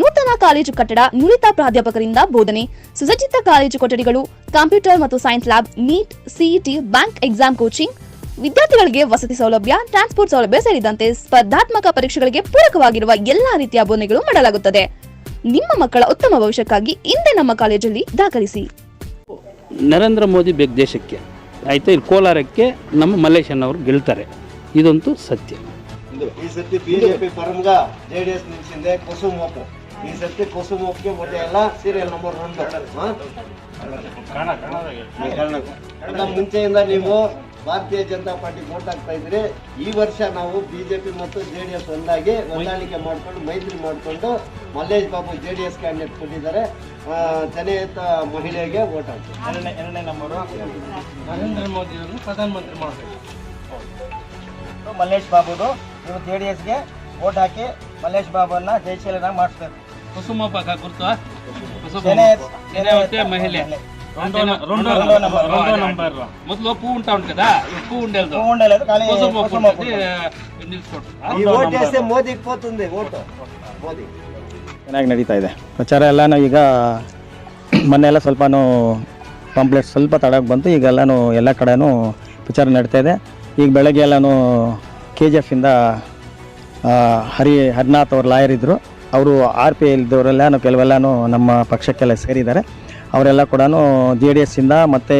ನೂತನ ಕಾಲೇಜು ಕಟ್ಟಡ ನುರಿತ ಪ್ರಾಧ್ಯಾಪಕರಿಂದ ಬೋಧನೆ. ಸುಸಜ್ಜಿತ ಕಾಲೇಜು ಕೊಠಡಿಗಳು ಕಂಪ್ಯೂಟರ್ ಮತ್ತು science lab NEET CET bank exam coaching. ವಿದ್ಯಾರ್ಥಿಗಳಿಗೆ ವಸತಿ ಸೌಲಭ್ಯ ಟ್ರಾನ್ಸ್ಪೋರ್ಟ್ ಸೌಲಭ್ಯ ಸೇರಿದಂತೆ ಸ್ಪರ್ಧಾತ್ಮಕ ಪರೀಕ್ಷೆಗಳಿಗೆ ಪೂರಕವಾಗಿರುವ ಎಲ್ಲಾ ರೀತಿಯ ಬೋಧನೆಗಳು ಮಾಡಲಾಗುತ್ತದೆ. ನಿಮ್ಮ ಮಕ್ಕಳ ಉತ್ತಮ ಭವಿಷ್ಯಕ್ಕಾಗಿ ಇಂದೇ ನಮ್ಮ ಕಾಲೇಜಲ್ಲಿ ದಾಖಲಿಸಿ. ನರೇಂದ್ರ ಮೋದಿ ಬೇಗ ದೇಶಕ್ಕೆ. ಆಯಿತಾ ಇಲ್ಲಿ ಕೋಲಾರಕ್ಕೆ ನಮ್ಮ ಮಲ್ಲೇಶನ್ ಅವರು ಗೆಲ್ತಾರೆ. ಇದಂತೂ ಸತ್ಯ. ಈ ಸತಿ ಬಿಜೆಪಿ ಪರಮ್ಗ ಜೆ ಡಿ ಎಸ್ ನಿಲ್ಸಿಂದೆ ಕುಸುಮೋಪು ಈ ಸರ್ತಿ ಕುಸುಮೋಪ್ಗೆ ಮತ್ತೆ ಎಲ್ಲ ಸೀರಿಯಲ್ ನಂಬರ್ ಒಂದು ಅಲ್ಲ ಮುಂಚೆಯಿಂದ ನೀವು ಭಾರತೀಯ ಜನತಾ ಪಾರ್ಟಿ ವೋಟ್ ಹಾಕ್ತಾ ಇದ್ರಿ ಈ ವರ್ಷ ನಾವು ಬಿಜೆಪಿ ಮತ್ತು ಜೆ ಡಿ ಎಸ್ ಒಂದಾಗಿ ಹೊಂದಾಣಿಕೆ ಮಾಡ್ಕೊಂಡು ಮೈತ್ರಿ ಮಾಡಿಕೊಂಡು Mallesh Babu J D S candidate ಕೊಟ್ಟಿದ್ದಾರೆ. ಜನಯುತ ಮಹಿಳೆಗೆ ವೋಟ್ ಹಾಕಿ. ಎರಡನೇ ಎರಡನೇ ನಂಬರು ನರೇಂದ್ರ ಮೋದಿಯವರನ್ನು ಪ್ರಧಾನಮಂತ್ರಿ ಮಾಡಬೇಕು. ಮಲ್ಲೇಶ್ ಬಾಬುದು ಇವರು ಜೆ ಡಿ ಎಸ್ಗೆ ವೋಟ್ ಹಾಕಿ ಮಲ್ಲೇಶ್ ಬಾಬುನ ಜಯಶೀಲನಾಗಿ ಮಾಡಿಸ್ಬೇಕು. ಕುಸುಮಪ್ಪ ಗುರ್ತು ಜನೆ- ಜನೆ ಮಹಿಳೆ రెండో నంబర్ రెండో నంబర్ ಮೊದಲು ಪೂ ಉಂಟಾ ಉಂಟು కదా ಈ ಪೂ ఉండేది ఉండలేదు కానీ కుసుమ కుసుమ ఉంటుంది నిలుచుకోండి ಈ ವೋಟ್ చేస్తే మోదీకి పోతుంది ఓటు మోదీ ಚೆನ್ನಾಗಿ ನಡೀತಾ ಇದೆ ಪ್ರಚಾರ ಎಲ್ಲನೂ ಈಗ ಮೊನ್ನೆ ಎಲ್ಲ ಸ್ವಲ್ಪನೂ ಪಾಂಪ್ಲೆಟ್ ಸ್ವಲ್ಪ ತಡಕ್ಕೆ ಬಂತು ಈಗೆಲ್ಲನೂ ಎಲ್ಲ ಕಡೆನೂ ಪ್ರಚಾರ ನಡೀತಾ ಇದೆ ಈಗ ಬೆಳಗ್ಗೆ ಎಲ್ಲನೂ ಕೆ ಜಿ ಎಫಿಂದ ಹರಿ ಹರಿನಾಥ್ ಅವ್ರು ಲಾಯರ್ ಇದ್ದರು ಅವರು ಆರ್ ಪಿ ಇಲ್ದವರೆಲ್ಲನೂ, ಕೆಲವೆಲ್ಲನೂ ನಮ್ಮ ಪಕ್ಷಕ್ಕೆಲ್ಲ ಸೇರಿದ್ದಾರೆ. ಅವರೆಲ್ಲ ಕೂಡ ಜೆ ಡಿ ಎಸ್ಸಿಂದ ಮತ್ತು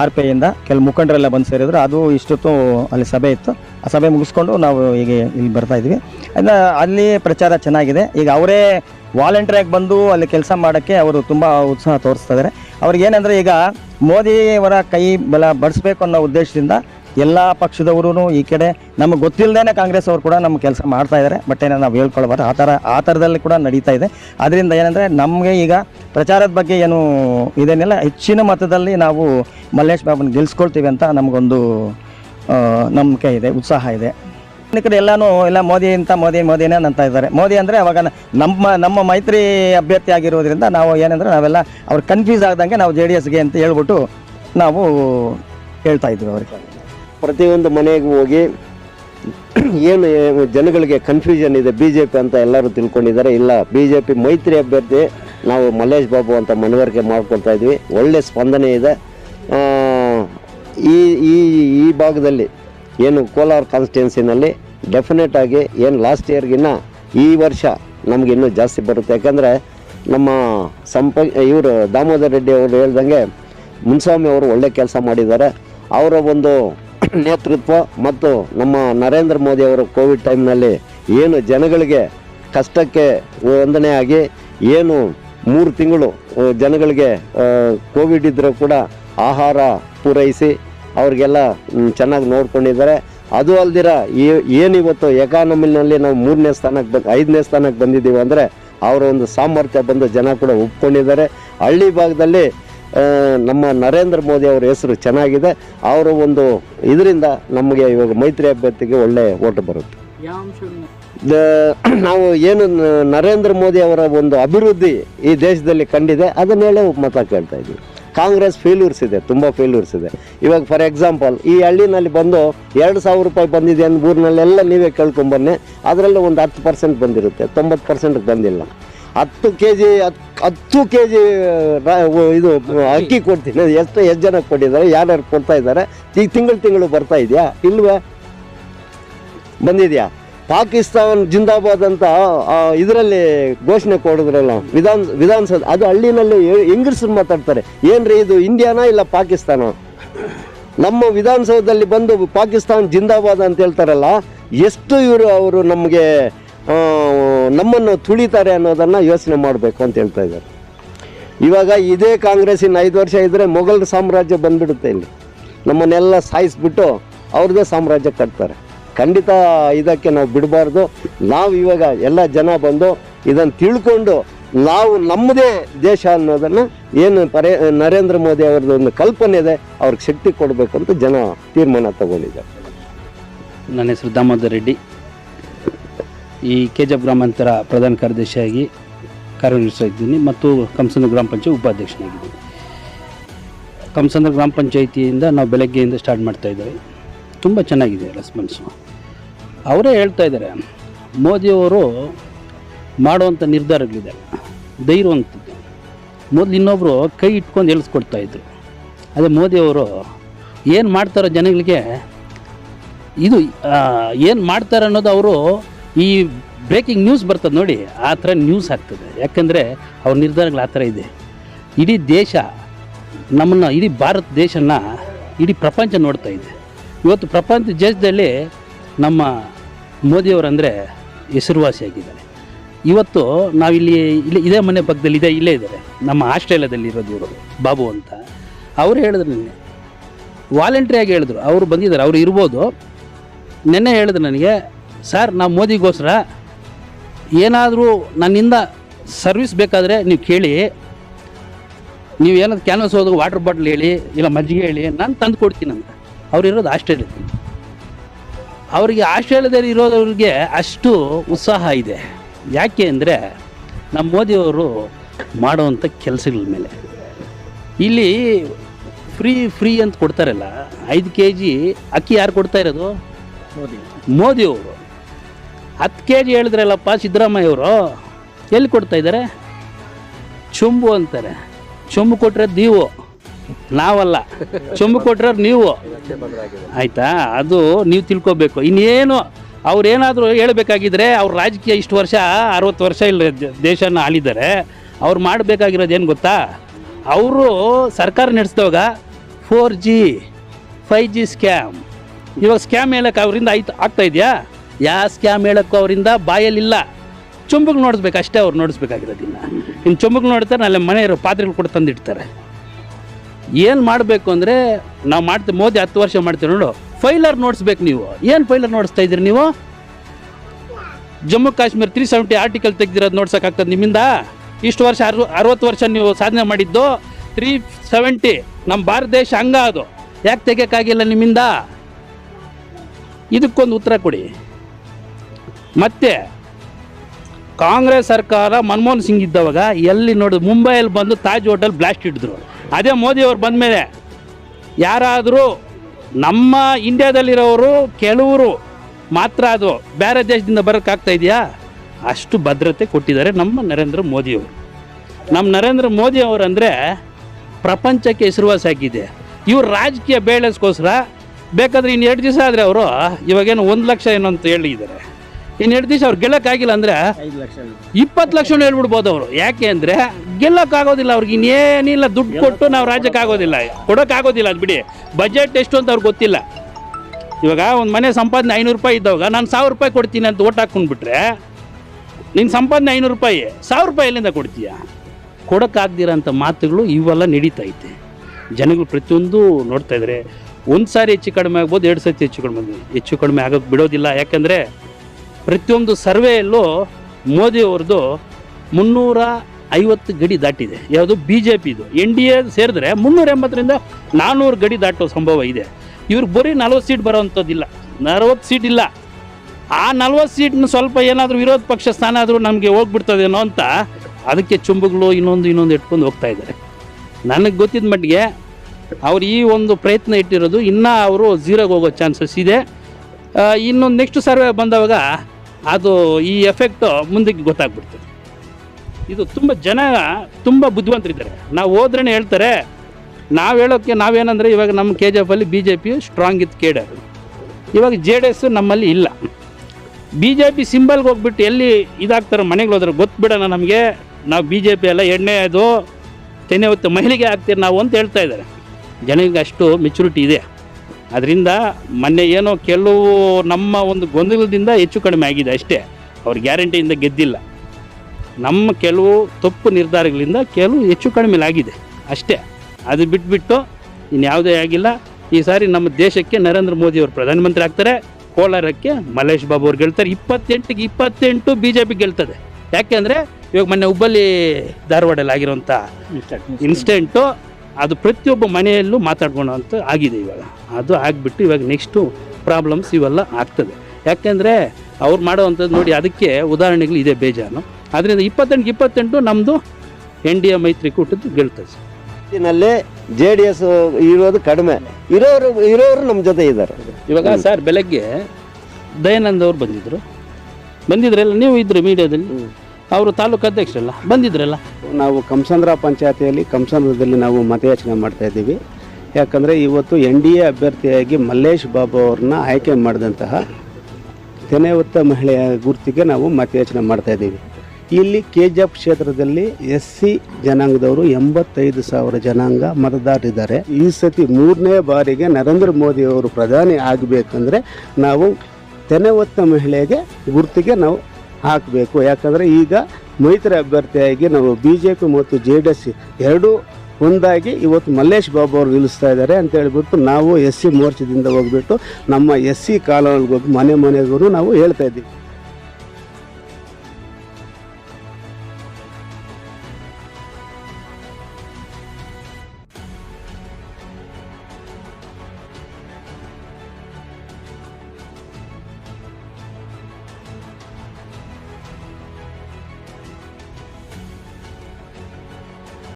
ಆರ್ ಪಿ ಐಯಿಂದ ಕೆಲವು ಮುಖಂಡರೆಲ್ಲ ಬಂದು ಸೇರಿದ್ರು. ಅದು ಇಷ್ಟೊತ್ತು ಅಲ್ಲಿ ಸಭೆ ಇತ್ತು. ಆ ಸಭೆ ಮುಗಿಸ್ಕೊಂಡು ನಾವು ಈಗ ಇಲ್ಲಿ ಬರ್ತಾ ಇದ್ವಿ. ಅದನ್ನ ಅಲ್ಲಿ ಪ್ರಚಾರ ಚೆನ್ನಾಗಿದೆ. ಈಗ ಅವರೇ ವಾಲಂಟಿಯರಾಗಿ ಬಂದು ಅಲ್ಲಿ ಕೆಲಸ ಮಾಡೋಕ್ಕೆ ಅವರು ತುಂಬ ಉತ್ಸಾಹ ತೋರಿಸ್ತಾ ಇದ್ದಾರೆ ಅವ್ರಿಗೆ ಏನಂದರೆ ಈಗ ಮೋದಿಯವರ ಕೈ ಬಲ ಬಡಿಸ್ಬೇಕು ಅನ್ನೋ ಉದ್ದೇಶದಿಂದ ಎಲ್ಲ ಪಕ್ಷದವರು ಈ ಕಡೆ ನಮಗೆ ಗೊತ್ತಿಲ್ಲದೇ ಕಾಂಗ್ರೆಸ್ ಅವರು ಕೂಡ ನಮ್ಮ ಕೆಲಸ ಮಾಡ್ತಾ ಇದ್ದಾರೆ ಬಟ್ ನಾವು ಹೇಳ್ಕೊಳ್ಬಾರ್ದು. ಆ ಥರ ಆ ಥರದಲ್ಲಿ ಕೂಡ ನಡೀತಾ ಇದೆ. ಅದರಿಂದ ಏನಂದರೆ ನಮಗೆ ಈಗ ಪ್ರಚಾರದ ಬಗ್ಗೆ ಏನು ಇದೇನಿಲ್ಲ. ಹೆಚ್ಚಿನ ಮತದಲ್ಲಿ ನಾವು ಮಲ್ಲೇಶ್ ಬಾಬುನ ಗೆಲ್ಸ್ಕೊಳ್ತೀವಿ ಅಂತ ನಮಗೊಂದು ನಂಬಿಕೆ ಇದೆ, ಉತ್ಸಾಹ ಇದೆ. ಈ ಕಡೆ ಎಲ್ಲನೂ ಎಲ್ಲ ಮೋದಿ ಅಂತ ಮೋದಿ ಮೋದಿನೇ ಅಂತ ಇದ್ದಾರೆ. ಮೋದಿ ಅಂದರೆ ಅವಾಗ ನಮ್ಮ ನಮ್ಮ ಮೈತ್ರಿ ಅಭ್ಯರ್ಥಿ ಆಗಿರೋದ್ರಿಂದ ನಾವು ಏನಂದರೆ ನಾವೆಲ್ಲ ಅವ್ರು ಕನ್ಫ್ಯೂಸ್ ಆಗ್ದಂಗೆ ನಾವು ಜೆ ಡಿ ಎಸ್ಗೆ ಅಂತ ಹೇಳ್ಬಿಟ್ಟು ನಾವು ಹೇಳ್ತಾ ಇದ್ವಿ ಅವ್ರಿಗೆ. ಪ್ರತಿಯೊಂದು ಮನೆಗೆ ಹೋಗಿ ಏನು ಜನಗಳಿಗೆ ಕನ್ಫ್ಯೂಷನ್ ಇದೆ ಬಿ ಜೆ ಪಿ ಅಂತ ಎಲ್ಲರೂ ತಿಳ್ಕೊಂಡಿದ್ದಾರೆ. ಇಲ್ಲ ಬಿ ಜೆ ಪಿ ಮೈತ್ರಿ ಅಭ್ಯರ್ಥಿ, ನಾವು ಮಲ್ಲೇಶ್ ಬಾಬು ಅಂತ ಮನವರಿಕೆ ಮಾಡ್ಕೊಳ್ತಾ ಇದ್ವಿ. ಒಳ್ಳೆ ಸ್ಪಂದನೆ ಇದೆ. ಈ ಈ ಈ ಭಾಗದಲ್ಲಿ ಏನು ಕೋಲಾರ ಕಾನ್ಸ್ಟಿಟ್ಯೂನ್ಸಿನಲ್ಲಿ ಡೆಫಿನೆಟ್ ಆಗಿ ಏನು ಲಾಸ್ಟ್ ಇಯರ್ಗಿನ್ನ ಈ ವರ್ಷ ನಮಗೆ ಇನ್ನೂ ಜಾಸ್ತಿ ಬರುತ್ತೆ. ಯಾಕಂದರೆ ನಮ್ಮ ಸಂಪ, ಇವರು ದಾಮೋದರ್ ರೆಡ್ಡಿ ಅವರು ಹೇಳ್ದಂಗೆ ಮುನ್ಸ್ವಾಮಿ ಅವರು ಒಳ್ಳೆ ಕೆಲಸ ಮಾಡಿದ್ದಾರೆ. ಅವರ ಒಂದು ನೇತೃತ್ವ ಮತ್ತು ನಮ್ಮ ನರೇಂದ್ರ ಮೋದಿ ಅವರು ಕೋವಿಡ್ ಟೈಮ್ನಲ್ಲಿ ಏನು ಜನಗಳಿಗೆ ಕಷ್ಟಕ್ಕೆ ವಂದನೆ ಆಗಿ ಏನು ಮೂರು ತಿಂಗಳು ಜನಗಳಿಗೆ ಕೋವಿಡ್ ಇದ್ದರೂ ಕೂಡ ಆಹಾರ ಪೂರೈಸಿ ಅವ್ರಿಗೆಲ್ಲ ಚೆನ್ನಾಗಿ ನೋಡ್ಕೊಂಡಿದ್ದಾರೆ. ಅದು ಅಲ್ದಿರ ಏನಿವತ್ತು ಎಕಾನಮಿನಲ್ಲಿ ನಾವು ಮೂರನೇ ಸ್ಥಾನಕ್ಕೆ ಬಂದು, ಐದನೇ ಸ್ಥಾನಕ್ಕೆ ಬಂದಿದ್ದೀವಿ ಅಂದರೆ ಅವರ ಒಂದು ಸಾಮರ್ಥ್ಯ ಬಂದು ಜನ ಕೂಡ ಒಪ್ಕೊಂಡಿದ್ದಾರೆ. ಹಳ್ಳಿ ಭಾಗದಲ್ಲಿ ನಮ್ಮ ನರೇಂದ್ರ ಮೋದಿ ಅವರ ಹೆಸರು ಚೆನ್ನಾಗಿದೆ. ಅವರು ಒಂದು ಇದರಿಂದ ನಮಗೆ ಇವಾಗ ಮೈತ್ರಿ ಅಭ್ಯರ್ಥಿಗೆ ಒಳ್ಳೆ ಓಟು ಬರುತ್ತೆ. ನಾವು ಏನು ನರೇಂದ್ರ ಮೋದಿ ಅವರ ಒಂದು ಅಭಿವೃದ್ಧಿ ಈ ದೇಶದಲ್ಲಿ ಕಂಡಿದೆ ಅದನ್ನ ಹೇಳೇ ಮತ ಕೇಳ್ತಾ ಇದ್ವಿ ಕಾಂಗ್ರೆಸ್ ಫೇಲ್ಯೂರ್ಸ್ ಇದೆ ತುಂಬ ಫೇಲ್ಯೂರ್ಸ್ ಇದೆ. ಇವಾಗ ಫಾರ್ ಎಕ್ಸಾಂಪಲ್ ಈ ಹಳ್ಳಿನಲ್ಲಿ ಬಂದು ಎರಡು ಸಾವಿರ ರೂಪಾಯಿ ಬಂದಿದೆ ಅಂದ ಊರಿನಲ್ಲೆಲ್ಲ ನೀವೇ ಕೇಳ್ಕೊಂಬನ್ನಿ ಅದರಲ್ಲಿ ಒಂದು ಹತ್ತು ಪರ್ಸೆಂಟ್ ಬಂದಿರುತ್ತೆ ತೊಂಬತ್ತು ಪರ್ಸೆಂಟ್ಗೆ ಬಂದಿಲ್ಲ. ಹತ್ತು ಕೆ ಜಿ ಹತ್ತು ಕೆ ಜಿ ಇದು ಅಕ್ಕಿ ಕೊಡ್ತೀನಿ. ಎಷ್ಟು ಎಷ್ಟು ಜನ ಕೊಟ್ಟಿದ್ದಾರೆ ಯಾರ್ಯಾರು ಕೊಡ್ತಾ ಇದ್ದಾರೆ? ಈಗ ತಿಂಗಳು ತಿಂಗಳು ಬರ್ತಾ ಇದೆಯಾ? ಇಲ್ವೇ? ಬಂದಿದೆಯಾ? ಪಾಕಿಸ್ತಾನ್ ಜಿಂದಾಬಾದ್ ಅಂತ ಇದರಲ್ಲಿ ಘೋಷಣೆ ಕೊಡಿದ್ರಲ್ಲ ವಿಧಾನ ವಿಧಾನಸೌಧ ಅದು ಹಳ್ಳಿನಲ್ಲಿ ಹೆಂಗಸರು ಮಾತಾಡ್ತಾರೆ. ಏನ್ರಿ ಇದು ಇಂಡಿಯಾನಾ ಇಲ್ಲ ಪಾಕಿಸ್ತಾನ? ನಮ್ಮ ವಿಧಾನಸೌಧದಲ್ಲಿ ಬಂದು ಪಾಕಿಸ್ತಾನ್ ಜಿಂದಾಬಾದ್ ಅಂತ ಹೇಳ್ತಾರಲ್ಲ ಎಷ್ಟು ಇವರು ಅವರು ನಮಗೆ ನಮ್ಮನ್ನು ತುಳಿತಾರೆ ಅನ್ನೋದನ್ನು ಯೋಚನೆ ಮಾಡಬೇಕು ಅಂತ ಹೇಳ್ತಾ ಇದ್ದಾರೆ. ಇವಾಗ ಇದೇ ಕಾಂಗ್ರೆಸ್ಸಿನ ಐದು ವರ್ಷ ಇದ್ದರೆ ಮೊಘಲ್ ಸಾಮ್ರಾಜ್ಯ ಬಂದ್ಬಿಡುತ್ತೆ ಇಲ್ಲಿ. ನಮ್ಮನ್ನೆಲ್ಲ ಸಾಯಿಸ್ಬಿಟ್ಟು ಅವ್ರದ್ದೇ ಸಾಮ್ರಾಜ್ಯ ಕಟ್ತಾರೆ. ಖಂಡಿತ ಇದಕ್ಕೆ ನಾವು ಬಿಡಬಾರ್ದು. ನಾವು ಇವಾಗ ಎಲ್ಲ ಜನ ಬಂದು ಇದನ್ನು ತಿಳ್ಕೊಂಡು ನಾವು ನಮ್ಮದೇ ದೇಶ ಅನ್ನೋದನ್ನು ಏನು ಪರೇ, ನರೇಂದ್ರ ಮೋದಿ ಅವ್ರದ್ದು ಒಂದು ಕಲ್ಪನೆ ಇದೆ, ಅವ್ರಿಗೆ ಶಕ್ತಿ ಕೊಡಬೇಕು ಅಂತ ಜನ ತೀರ್ಮಾನ ತಗೊಂಡಿದ್ದಾರೆ. ನನ್ನ ಹೆಸರು ದಾಮೋದರ್ ರೆಡ್ಡಿ. ಈ ಕೆ ಜಿ ಎಫ್ ಗ್ರಾಮಾಂತರ ಪ್ರಧಾನ ಕಾರ್ಯದರ್ಶಿಯಾಗಿ ಕಾರ್ಯನಿರ್ವಹಿಸಿದ್ದೀನಿ ಮತ್ತು ಕಂಸಂದ್ರ ಗ್ರಾಮ ಪಂಚಾಯತ್ ಉಪಾಧ್ಯಕ್ಷನಾಗಿದ್ದೀನಿ. ಕಂಸಂದ್ರ ಗ್ರಾಮ ಪಂಚಾಯಿತಿಯಿಂದ ನಾವು ಬೆಳಗ್ಗೆಯಿಂದ ಸ್ಟಾರ್ಟ್ ಮಾಡ್ತಾ ಇದ್ದೇವೆ. ತುಂಬ ಚೆನ್ನಾಗಿದೆ ರೆಸ್ಪಾನ್ಸು ಅವರೇ ಹೇಳ್ತಾ ಇದ್ದಾರೆ ಮೋದಿಯವರು ಮಾಡುವಂಥ ನಿರ್ಧಾರಗಳಿದೆ ಧೈರ್ಯವಂತದ್ದು ಮೊದಲು ಇನ್ನೊಬ್ಬರು ಕೈ ಇಟ್ಕೊಂಡು ಎಳಿಸ್ಕೊಡ್ತಾ ಇದ್ರು. ಅದೇ ಮೋದಿಯವರು ಏನು ಮಾಡ್ತಾರೋ ಜನಗಳಿಗೆ ಇದು ಏನು ಮಾಡ್ತಾರೆ ಅನ್ನೋದು ಅವರು ಈ ಬ್ರೇಕಿಂಗ್ ನ್ಯೂಸ್ ಬರ್ತದೆ ನೋಡಿ, ಆ ಥರ ನ್ಯೂಸ್ ಆಗ್ತದೆ. ಯಾಕಂದರೆ ಅವ್ರ ನಿರ್ಧಾರಗಳು ಆ ಥರ ಇದೆ. ಇಡೀ ದೇಶ, ನಮ್ಮನ್ನು, ಇಡೀ ಭಾರತ ದೇಶನ, ಇಡೀ ಪ್ರಪಂಚ ನೋಡ್ತಾ ಇದೆ. ಇವತ್ತು ಪ್ರಪಂಚ ದೇಶದಲ್ಲಿ ನಮ್ಮ ಮೋದಿಯವರಂದರೆ ಹೆಸರುವಾಸಿಯಾಗಿದ್ದಾರೆ ಇವತ್ತು ನಾವಿಲ್ಲಿ ಇಲ್ಲಿ ಇದೇ ಮನೆ ಪಕ್ಕದಲ್ಲಿ ಇದೇ, ಇಲ್ಲೇ ಇದ್ದಾರೆ. ನಮ್ಮ ಆಸ್ಟ್ರೇಲಿಯಾದಲ್ಲಿ ಇರೋದು ಇವರು, ಬಾಬು ಅಂತ. ಅವರು ಹೇಳಿದ್ರು ನಿನ್ನೆ. ವಾಲಂಟ್ರಿಯಾಗಿ ಹೇಳಿದ್ರು. ಅವರು ಬಂದಿದ್ದಾರೆ, ಅವರು ಇರ್ಬೋದು. ನಿನ್ನೆ ಹೇಳಿದ್ರು ನನಗೆ ಸರ್ ನಾವು ಮೋದಿಗೋಸ್ಕರ ಏನಾದರೂ ನನ್ನಿಂದ ಸರ್ವಿಸ್ ಬೇಕಾದರೆ ನೀವು ಕೇಳಿ. ನೀವು ಏನಾದ್ರು ಕ್ಯಾನ್ವಸ್ ಹೋದಾಗ ವಾಟರ್ ಬಾಟ್ಲ್ ಹೇಳಿ ಇಲ್ಲ ಮಜ್ಜಿಗೆ ಹೇಳಿ ನಾನು ತಂದು ಕೊಡ್ತೀನಿ ಅಂತ. ಅವ್ರು ಇರೋದು ಆಸ್ಟ್ರೇಲಿಯಾದಲ್ಲಿ. ಅವರಿಗೆ ಆಸ್ಟ್ರೇಲಿಯಾದಲ್ಲಿ ಇರೋದವ್ರಿಗೆ ಅಷ್ಟು ಉತ್ಸಾಹ ಇದೆ. ಯಾಕೆ ಅಂದರೆ ನಮ್ಮ ಮೋದಿಯವರು ಮಾಡುವಂಥ ಕೆಲಸಗಳ ಮೇಲೆ. ಇಲ್ಲಿ ಫ್ರೀ ಫ್ರೀ ಅಂತ ಕೊಡ್ತಾರಲ್ಲ ಐದು ಕೆ ಜಿ ಅಕ್ಕಿ ಯಾರು ಕೊಡ್ತಾ ಇರೋದು? ಮೋದಿ. ಮೋದಿಯವರು. ಹತ್ತು ಕೆ ಜಿ ಹೇಳಿದ್ರಲ್ಲಪ್ಪ ಸಿದ್ದರಾಮಯ್ಯವರು? ಎಲ್ಲಿ ಕೊಡ್ತಾ ಇದ್ದಾರೆ? ಚುಂಬು ಅಂತಾರೆ. ಚುಂಬು ಕೊಟ್ಟರೆ ನೀವು. ನಾವಲ್ಲ. ಚುಂಬು ಕೊಟ್ಟರೆ ನೀವು. ಆಯಿತಾ? ಅದು ನೀವು ತಿಳ್ಕೊಬೇಕು. ಇನ್ನೇನು ಅವ್ರೇನಾದರೂ ಹೇಳಬೇಕಾಗಿದ್ರೆ ಅವ್ರ ರಾಜಕೀಯ ಇಷ್ಟು ವರ್ಷ, ಅರವತ್ತು ವರ್ಷ ಇಲ್ಲ ದೇಶನ ಆಳಿದ್ದಾರೆ. ಅವ್ರು ಮಾಡಬೇಕಾಗಿರೋದು ಏನು ಗೊತ್ತಾ? ಅವರು ಸರ್ಕಾರ ನಡೆಸಿದವಾಗ four G five G scam. ಇವಾಗ ಸ್ಕ್ಯಾಮ್ ಹೇಳಕ್ಕೆ ಅವರಿಂದ ಆಯ್ತು ಆಗ್ತಾ ಇದೆಯಾ? ಯಾವ ಸ್ಕ್ಯಾಮ್ ಹೇಳಕ್ಕೂ ಅವರಿಂದ ಬಾಯಲ್ಲಿಲ್ಲ. ಚೊಂಬಗೆ ನೋಡಿಸ್ಬೇಕು, ಅಷ್ಟೇ ಅವ್ರು ನೋಡಿಸ್ಬೇಕಾಗಿರೋದಿಲ್ಲ ಇನ್ನು. ಚೊಂಬಗೆ ನೋಡ್ತಾರೆ ಅಲ್ಲೇ ಮನೆ ಇರೋ ಪಾತ್ರೆಗಳು ಕೂಡ ತಂದಿಡ್ತಾರೆ. ಏನು ಮಾಡಬೇಕು ಅಂದರೆ, ನಾವು ಮಾಡ್ತೀವಿ ಮೋದಿ ಹತ್ತು ವರ್ಷ ಮಾಡ್ತೀವಿ ನೋಡು, ಫೈಲರ್ ನೋಡಿಸ್ಬೇಕು ನೀವು. ಏನು ಫೈಲರ್ ನೋಡಿಸ್ತಾ ಇದ್ದೀರಿ ನೀವು? Jammu Kashmir three seventy article ತೆಗೆದಿರೋದು ನೋಡ್ಸೋಕ್ಕಾಗ್ತದೆ ನಿಮ್ಮಿಂದ? ಇಷ್ಟು ವರ್ಷ, ಅರು, ಅರವತ್ತು ವರ್ಷ ನೀವು ಸಾಧನೆ ಮಾಡಿದ್ದು ತ್ರೀ ಸೆವೆಂಟಿ ನಮ್ಮ ಭಾರತ ದೇಶ ಹಂಗ ಅದು. ಯಾಕೆ ತೆಗಿಯೋಕ್ಕಾಗಿಲ್ಲ ನಿಮ್ಮಿಂದ? ಇದಕ್ಕೊಂದು ಉತ್ತರ ಕೊಡಿ. ಮತ್ತೆ ಕಾಂಗ್ರೆಸ್ ಸರ್ಕಾರ ಮನಮೋಹನ್ ಸಿಂಗ್ ಇದ್ದವಾಗ ಎಲ್ಲಿ ನೋಡಿದ್ರು ಮುಂಬೈಯಲ್ಲಿ ಬಂದು ತಾಜ್ ಹೋಟೆಲ್ ಬ್ಲಾಸ್ಟ್ ಹಿಡಿದ್ರು ಅದೇ ಮೋದಿಯವ್ರು ಬಂದ ಮೇಲೆ ಯಾರಾದರೂ ನಮ್ಮ ಇಂಡಿಯಾದಲ್ಲಿರೋರು ಕೆಲವರು ಮಾತ್ರ ಅದು ಬೇರೆ ದೇಶದಿಂದ ಬರೋಕ್ಕಾಗ್ತಾ ಇದೆಯಾ? ಅಷ್ಟು ಭದ್ರತೆ ಕೊಟ್ಟಿದ್ದಾರೆ ನಮ್ಮ ನರೇಂದ್ರ ಮೋದಿಯವರು ನಮ್ಮ ನರೇಂದ್ರ ಮೋದಿ ಅವರಂದರೆ ಪ್ರಪಂಚಕ್ಕೆ ಹೆಸರುವಾಸಾಗಿದೆ ಇವ್ರು ರಾಜಕೀಯ ಬೇಳೆಸ್ಕೋಸ್ಕರ ಬೇಕಾದರೆ ಇನ್ನು ಎರಡು ದಿವಸ ಆದರೆ ಅವರು ಇವಾಗೇನು ಒಂದು ಲಕ್ಷ ಏನು ಅಂತ ಹೇಳಿದ್ದಾರೆ. ಇನ್ನು ಎರಡು ದಿವಸ ಅವ್ರು ಗೆಲ್ಲಕ್ಕಾಗಿಲ್ಲ ಅಂದರೆ ಇಪ್ಪತ್ತು ಲಕ್ಷ ಹೇಳ್ಬಿಡ್ಬೋದು ಅವರು. ಯಾಕೆ ಅಂದರೆ ಗೆಲ್ಲಕ್ಕಾಗೋದಿಲ್ಲ ಅವ್ರಿಗೆ ಇನ್ನೇನಿಲ್ಲ ದುಡ್ಡು ಕೊಟ್ಟು ನಾವು ರಾಜ್ಯಕ್ಕೆ ಆಗೋದಿಲ್ಲ ಕೊಡೋಕ್ಕಾಗೋದಿಲ್ಲ ಅದು ಬಿಡಿ. ಬಜೆಟ್ ಎಷ್ಟು ಅಂತ ಅವ್ರಿಗೆ ಗೊತ್ತಿಲ್ಲ. ಇವಾಗ ಒಂದು ಮನೆ ಸಂಪಾದನೆ ಐನೂರು ರೂಪಾಯಿ ಇದ್ದವಾಗ ನಾನು ಸಾವಿರ ರೂಪಾಯಿ ಕೊಡ್ತೀನಿ ಅಂತ ಓಟ್ ಹಾಕ್ಕೊಂಡ್ಬಿಟ್ರೆ ನಿನ್ನ ಸಂಪಾದನೆ ಐನೂರು ರೂಪಾಯಿ ಸಾವಿರ ರೂಪಾಯಿ ಎಲ್ಲಿಂದ ಕೊಡ್ತೀಯ? ಕೊಡೋಕ್ಕಾಗ್ದಿರೋಂಥ ಮಾತುಗಳು ಇವೆಲ್ಲ ನಡೀತಾ ಐತೆ. ಜನಗಳು ಪ್ರತಿಯೊಂದು ನೋಡ್ತಾ ಇದ್ದಾರೆ ಒಂದು ಸಾರಿ ಹೆಚ್ಚು ಕಡಿಮೆ ಆಗ್ಬೋದು ಎರಡು ಸತಿ ಹೆಚ್ಚು ಕಡಿಮೆ. ಹೆಚ್ಚು ಕಡಿಮೆ ಆಗೋಕ್ಕೆ ಬಿಡೋದಿಲ್ಲ. ಯಾಕಂದರೆ ಪ್ರತಿಯೊಂದು ಸರ್ವೆಯಲ್ಲೂ ಮೋದಿ ಅವ್ರದ್ದು ಮುನ್ನೂರ ಐವತ್ತು ಗಡಿ ದಾಟಿದೆ. ಯಾವುದು ಬಿ ಜೆ ಪಿದು ಎನ್ ಡಿ ಎ ಸೇರಿದ್ರೆ ಮುನ್ನೂರ ಎಂಬತ್ತರಿಂದ ನಾನ್ನೂರು ಗಡಿ ದಾಟೋ ಸಂಭವ ಇದೆ. ಇವ್ರಿಗೆ ಬರೀ ನಲ್ವತ್ತು ಸೀಟ್ ಬರೋವಂಥದ್ದಿಲ್ಲ. ನಲವತ್ತು ಸೀಟ್ ಇಲ್ಲ. ಆ ನಲ್ವತ್ತು ಸೀಟ್ನ ಸ್ವಲ್ಪ ಏನಾದರೂ ವಿರೋಧ ಪಕ್ಷ ಸ್ಥಾನ ಆದರೂ ನಮಗೆ ಹೋಗ್ಬಿಡ್ತದೇನೋ ಅಂತ ಅದಕ್ಕೆ ಚುಂಬುಗಳು ಇನ್ನೊಂದು ಇನ್ನೊಂದು ಇಟ್ಕೊಂಡು ಹೋಗ್ತಾ ಇದ್ದಾರೆ. ನನಗೆ ಗೊತ್ತಿದ್ದ ಮಟ್ಟಿಗೆ ಅವ್ರು ಈ ಒಂದು ಪ್ರಯತ್ನ ಇಟ್ಟಿರೋದು ಇನ್ನೂ ಅವರು ಝೀರೋಗೆ ಹೋಗೋ ಚಾನ್ಸಸ್ ಇದೆ. ಇನ್ನೊಂದು ನೆಕ್ಸ್ಟ್ ಸರ್ವೆ ಬಂದವಾಗ ಅದು ಈ ಎಫೆಕ್ಟು ಮುಂದಕ್ಕೆ ಗೊತ್ತಾಗ್ಬಿಡ್ತದೆ. ಇದು ತುಂಬ ಜನ ತುಂಬ ಬುದ್ಧಿವಂತರಿದ್ದಾರೆ. ನಾವು ಹೋದ್ರೇ ಹೇಳ್ತಾರೆ, ನಾವು ಹೇಳೋಕ್ಕೆ ನಾವೇನಂದರೆ ಇವಾಗ ನಮ್ಮ ಕೆ ಜಿ ಎಫಲ್ಲಿ ಬಿ ಜೆ ಪಿ ಸ್ಟ್ರಾಂಗ್ ಇತ್ತು ಕೇಡ ಇವಾಗ ಜೆ ಡಿ ಎಸ್ ನಮ್ಮಲ್ಲಿ ಇಲ್ಲ. ಬಿ ಜೆ ಪಿ ಸಿಂಬಲ್ಗೆ ಹೋಗ್ಬಿಟ್ಟು ಎಲ್ಲಿ ಇದಾಗ್ತಾರೋ ಮನೆಗೆ ಹೋದ್ರೆ ಗೊತ್ತುಬಿಡೋಣ ನಮಗೆ. ನಾವು ಬಿ ಜೆ ಪಿ ಎಲ್ಲ ಎಣ್ಣೆ ಅದು ತೆನೆ ಹೊತ್ತು ಮಹಿಳೆಗೆ ಆಗ್ತೀರಿ ನಾವು ಅಂತ ಹೇಳ್ತಾ ಇದ್ದಾರೆ. ಜನರಿಗೆ ಅಷ್ಟು ಮೆಚುರಿಟಿ ಇದೆ. ಅದರಿಂದ ಮೊನ್ನೆ ಏನೋ ಕೆಲವು ನಮ್ಮ ಒಂದು ಗೊಂದಲದಿಂದ ಹೆಚ್ಚು ಕಡಿಮೆ ಆಗಿದೆ ಅಷ್ಟೇ. ಅವ್ರು ಗ್ಯಾರಂಟಿಯಿಂದ ಗೆದ್ದಿಲ್ಲ. ನಮ್ಮ ಕೆಲವು ತಪ್ಪು ನಿರ್ಧಾರಗಳಿಂದ ಕೆಲವು ಹೆಚ್ಚು ಕಡಿಮೆ ಆಗಿದೆ ಅಷ್ಟೇ. ಅದು ಬಿಟ್ಬಿಟ್ಟು ಇನ್ಯಾವುದೇ ಆಗಿಲ್ಲ. ಈ ಸಾರಿ ನಮ್ಮ ದೇಶಕ್ಕೆ ನರೇಂದ್ರ ಮೋದಿ ಅವರು ಪ್ರಧಾನಮಂತ್ರಿ ಆಗ್ತಾರೆ. ಕೋಲಾರಕ್ಕೆ ಮಲ್ಲೇಶ್ ಬಾಬು ಅವ್ರು ಗೆಲ್ತಾರೆ. ಇಪ್ಪತ್ತೆಂಟಿಗೆ ಇಪ್ಪತ್ತೆಂಟು ಬಿ ಜೆ ಪಿ ಗೆಲ್ತದೆ. ಯಾಕೆಂದರೆ ಇವಾಗ ಮೊನ್ನೆ ಹುಬ್ಬಳ್ಳಿ ಧಾರವಾಡಲ್ಲಿ ಆಗಿರೋಂಥ ಇನ್ಸ್ಟೆಂಟು ಅದು ಪ್ರತಿಯೊಬ್ಬ ಮನೆಯಲ್ಲೂ ಮಾತಾಡ್ಕೊಂಡು ಅಂತ ಆಗಿದೆ ಇವಾಗ. ಅದು ಆಗಿಬಿಟ್ಟು ಇವಾಗ ನೆಕ್ಸ್ಟು ಪ್ರಾಬ್ಲಮ್ಸ್ ಇವೆಲ್ಲ ಆಗ್ತದೆ. ಯಾಕೆಂದರೆ ಅವ್ರು ಮಾಡೋವಂಥದ್ದು ನೋಡಿ ಅದಕ್ಕೆ ಉದಾಹರಣೆಗಳು ಇದೆ ಬೇಜಾನು ಅದರಿಂದ ಇಪ್ಪತ್ತೆಂಟು ಇಪ್ಪತ್ತೆಂಟು ನಮ್ಮದು ಎನ್ ಡಿ ಎ ಮೈತ್ರಿಕೂಟದ್ದು ಗೆಲ್ತದೆ ನಲ್ಲಿ ಜೆ ಡಿ ಎಸ್ ಇರೋದು ಕಡಿಮೆ. ಇರೋರು ಇರೋರು ನಮ್ಮ ಜೊತೆ ಇದ್ದಾರೆ. ಇವಾಗ ಸರ್ ಬೆಳಗ್ಗೆ ದಯಾನಂದ್ ಅವ್ರು ಬಂದಿದ್ದರು ಬಂದಿದ್ರಲ್ಲ ನೀವು ಇದ್ರಿ ಮೀಡಿಯಾದಲ್ಲಿ ಅವರು ತಾಲೂಕು ಅಧ್ಯಕ್ಷರಲ್ಲ, ಬಂದಿದ್ರಲ್ಲ? ನಾವು ಕಂಸಂದ್ರ ಪಂಚಾಯತಿಯಲ್ಲಿ ಕಂಸಂದ್ರದಲ್ಲಿ ನಾವು ಮತಯಾಚನೆ ಮಾಡ್ತಾ ಇದ್ದೀವಿ. ಯಾಕಂದರೆ ಇವತ್ತು ಎನ್ ಡಿ ಎ ಅಭ್ಯರ್ಥಿಯಾಗಿ ಮಲ್ಲೇಶ್ ಬಾಬು ಅವ್ರನ್ನ ಆಯ್ಕೆ ಮಾಡಿದಂತಹ ತೆನೆವತ್ತ ಮಹಿಳೆಯ ಗುರುತಿಗೆ ನಾವು ಮತಯಾಚನೆ ಮಾಡ್ತಾ ಇದ್ದೀವಿ. ಇಲ್ಲಿ ಕೆ ಜಿ ಎಫ್ ಕ್ಷೇತ್ರದಲ್ಲಿ ಎಸ್ ಸಿ ಜನಾಂಗದವರು ಎಂಬತ್ತೈದು ಸಾವಿರ ಜನಾಂಗ ಮತದಾರರಿದ್ದಾರೆ. ಈ ಸತಿ ಮೂರನೇ ಬಾರಿಗೆ ನರೇಂದ್ರ ಮೋದಿ ಅವರು ಪ್ರಧಾನಿ ಆಗಬೇಕಂದ್ರೆ ನಾವು ತೆನೆವತ್ತ ಮಹಿಳೆಗೆ ಗುರುತಿಗೆ ನಾವು ಹಾಕಬೇಕು. ಯಾಕಂದರೆ ಈಗ ಮೈತ್ರಿ ಅಭ್ಯರ್ಥಿಯಾಗಿ ನಾವು ಬಿ ಜೆ ಪಿ ಮತ್ತು ಜೆ ಡಿ ಎಸ್ ಎರಡೂ ಒಂದಾಗಿ ಇವತ್ತು ಮಲ್ಲೇಶ್ ಬಾಬು ಅವರು ನಿಲ್ಲಿಸ್ತಾ ಇದ್ದಾರೆ ಅಂತ ಹೇಳಿಬಿಟ್ಟು ನಾವು ಎಸ್ ಸಿ ಮೋರ್ಚದಿಂದ ಹೋಗ್ಬಿಟ್ಟು ನಮ್ಮ ಎಸ್ ಸಿ ಕಾಲೋನಿಗೆ ಹೋಗಿ ಮನೆ ಮನೆಗೂ ನಾವು ಹೇಳ್ತಾ ಇದ್ದೀವಿ.